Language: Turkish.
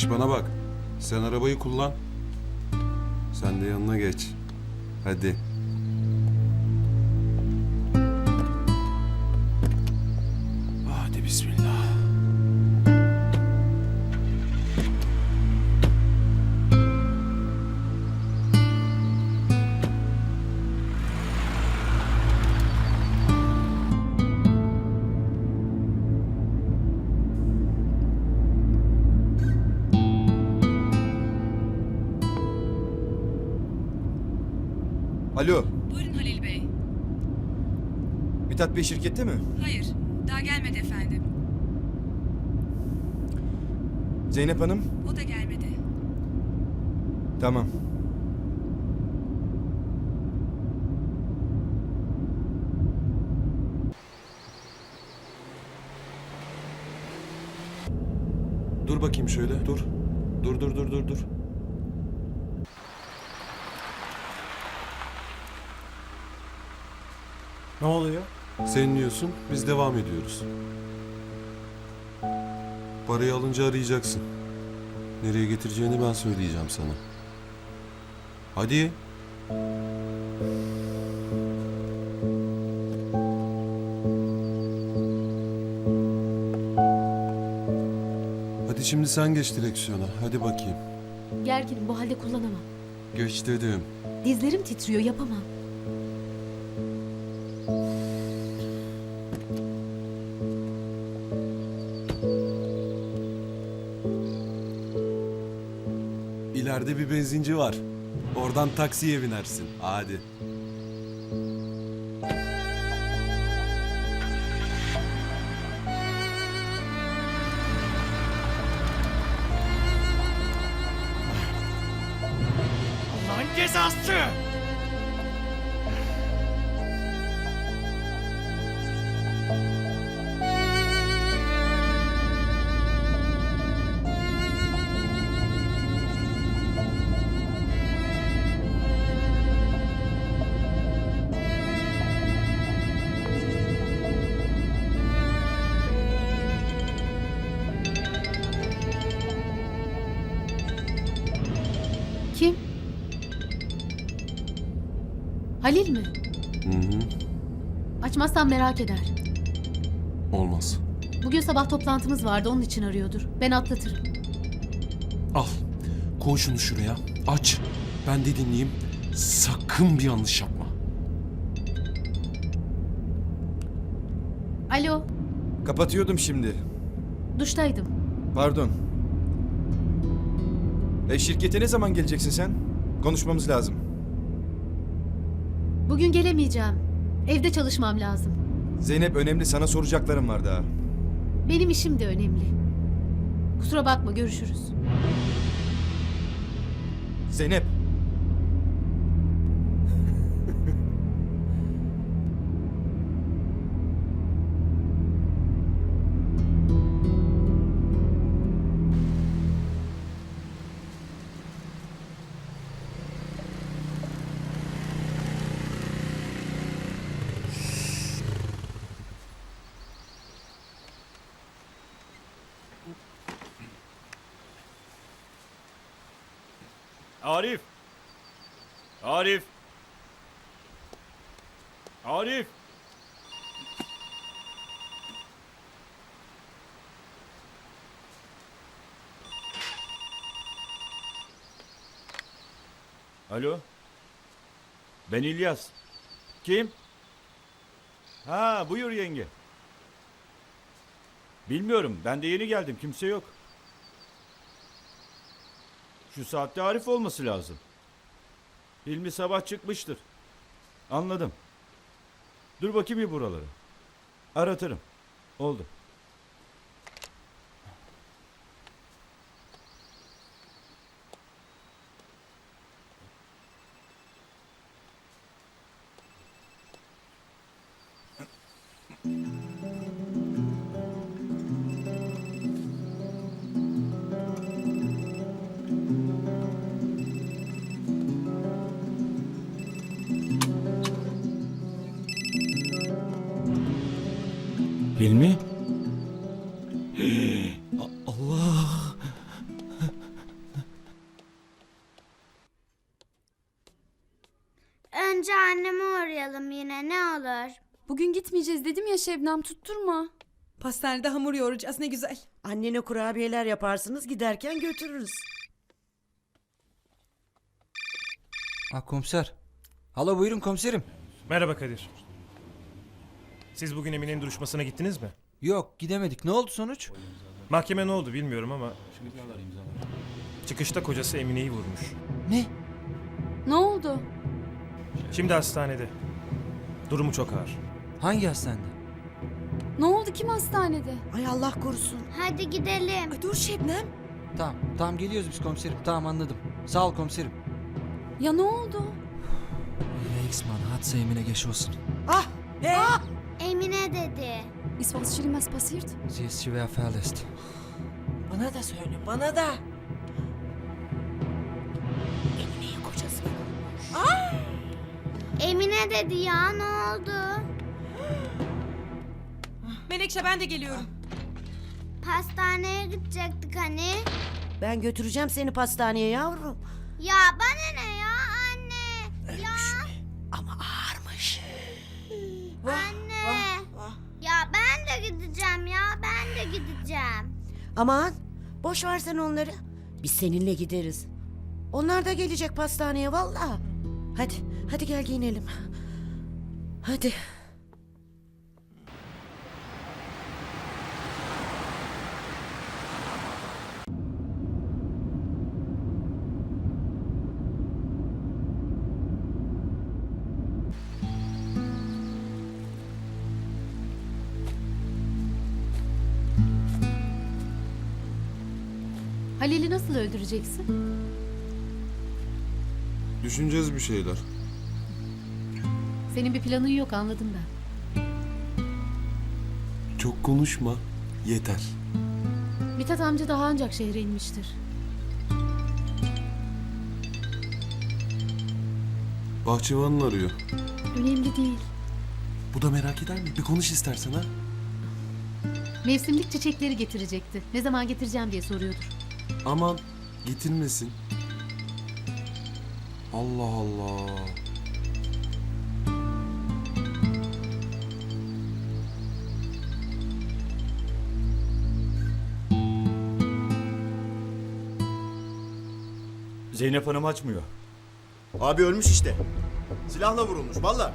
Şş bana bak. Sen arabayı kullan. Sen de yanına geç. Hadi. Alo, Buyurun Halil Bey. Mithat Bey şirkette mi? Hayır, daha gelmedi efendim. Zeynep Hanım? O da gelmedi. Tamam. Dur bakayım şöyle. Dur. Dur dur dur dur dur. Ne oluyor? Sen diyorsun, biz devam ediyoruz. Parayı alınca arayacaksın. Nereye getireceğini ben söyleyeceğim sana. Hadi. Hadi şimdi sen geç direksiyona. Hadi bakayım. Gerginim bu halde kullanamam. Geç dedim. Dizlerim titriyor yapamam. İleride bir benzinci var. Oradan taksiye binersin. Hadi. Lan cezası! Halil mi? Hı hı. Açmazsam merak eder. Olmaz. Bugün sabah toplantımız vardı onun için arıyordur. Ben atlatırım. Al. Koy şunu şuraya. Aç. Ben de dinleyeyim. Sakın bir yanlış yapma. Alo, Kapatıyordum şimdi. duştaydım. Pardon. E şirkete ne zaman geleceksin sen? Konuşmamız lazım. Bugün gelemeyeceğim. Evde çalışmam lazım. Zeynep önemli sana soracaklarım var daha. Benim işim de önemli. Kusura bakma görüşürüz. Zeynep. Arif! Arif! Arif! Alo? Ben İlyas. Kim? Ha buyur yenge. Bilmiyorum ben de yeni geldim kimse yok. Şu saatte Arif olması lazım. Hilmi sabah çıkmıştır. Anladım. Dur bakayım bir buraları. Aratırım. Oldu. Bugün gitmeyeceğiz dedim ya Şebnem tutturma. Pastanede hamur yoğuracağız ne güzel. Annene kurabiyeler yaparsınız giderken götürürüz. Ha komiser. Hala buyurun komiserim. Merhaba Kadir. Siz bugün Emine'nin duruşmasına gittiniz mi? Yok gidemedik. Ne oldu sonuç? Mahkeme ne oldu bilmiyorum ama... Çıkışta kocası Emine'yi vurmuş. Ne? Ne oldu? Şimdi hastanede. Durumu çok ağır. Hangi hastanede? Ne oldu kim hastanede? Ay Allah korusun. Hadi gidelim. Ay dur Şebnem. Tamam. Tamam geliyoruz biz komiserim. Tamam anladım. Sağ ol komiserim. Ya ne oldu? Reichsmann hat Emine geç olsun. Ah! Ne? Emine dedi. Ist was Schlimmes passiert? Sie ist schwer verletzt. Bana da söyle bana da. Emine'yi kocası Emine dedi ya ne oldu? Menekşe ben de geliyorum. Pastaneye gidecektik hani. Ben götüreceğim seni pastaneye yavrum. Ya bana ne ya anne? Ya Ama ağırmış. anne. Ya ben de gideceğim ya ben de gideceğim. Aman boş ver sen onları. Biz seninle gideriz. Onlar da gelecek pastaneye valla. Hadi hadi gel giyinelim. Hadi. Halil'i nasıl öldüreceksin? Düşüneceğiz bir şeyler. Senin bir planın yok anladım ben. Çok konuşma. Yeter. Mithat amca daha ancak şehre inmiştir. Bahçıvanın arıyor. Önemli değil. Bu da merak eder mi? Bir konuş istersen ha. Mevsimlik çiçekleri getirecekti. Ne zaman getireceğim diye soruyordur. Aman getirmesin. Allah Allah. Zeynep Hanım açmıyor. Abi ölmüş işte. Silahla vurulmuş valla.